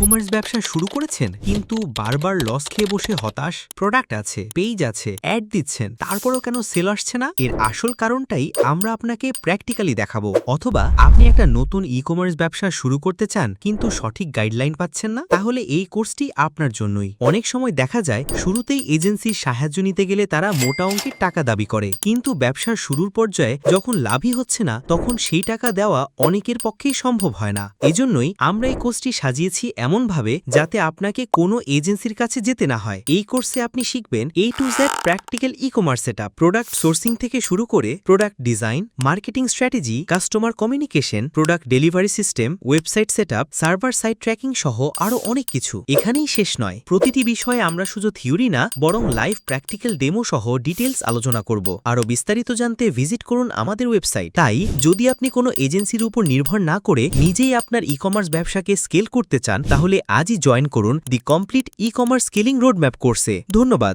Commerce ব্যবসা শুরু করেছেন, কিন্তু বারবার লস খেয়ে বসে হতাশ। প্রোডাক্ট আছে পেজ আছে অ্যাড দিচ্ছেন, তারপরও কেন সেল আসছে না? এর আসল কারণটাই আমরা আপনাকে প্র্যাকটিক্যালি দেখাবো। অথবা আপনি একটা নতুন ই কমার্স ব্যবসা শুরু করতে চান, কিন্তু সঠিক গাইডলাইন পাচ্ছেন না? তাহলে এই কোর্সটি আপনার জন্যই। অনেক সময় দেখা যায়, শুরুতেই এজেন্সির সাহায্য নিতে গেলে তারা মোটা অঙ্কের টাকা দাবি করে। কিন্তু ব্যবসার শুরুর পর্যায়ে যখন লাভই হচ্ছে না, তখন সেই টাকা দেওয়া অনেকের পক্ষেই সম্ভব হয় না। এজন্যই আমরা এই কোর্সটি সাজিয়েছি এমনভাবে যাতে আপনাকে কোনো এজেন্সির কাছে যেতে না হয়। এই কোর্সে আপনি শিখবেন A to Z practical ecommerce set product sourcing থেকে শুরু করে product design marketing strategy customer communication product delivery system website set server site tracking সহ আরও অনেক কিছু। এখানেই শেষ নয়। প্রতিটি বিষয়ে আমরা শুধু থিওরি না, বরং লাইভ প্র্যাকটিক্যাল ডেমো সহ ডিটেলস আলোচনা করব। আরও বিস্তারিত জানতে ভিজিট করুন আমাদের ওয়েবসাইট তাই, যদি আপনি কোনো এজেন্সির উপর নির্ভর না করে নিজেই আপনার ই কমার্স ব্যবসাকে স্কেল করতে চান তাহলে আজই জয়েন করুন the complete ecommerce scaling roadmap কোর্সে ধন্যবাদ।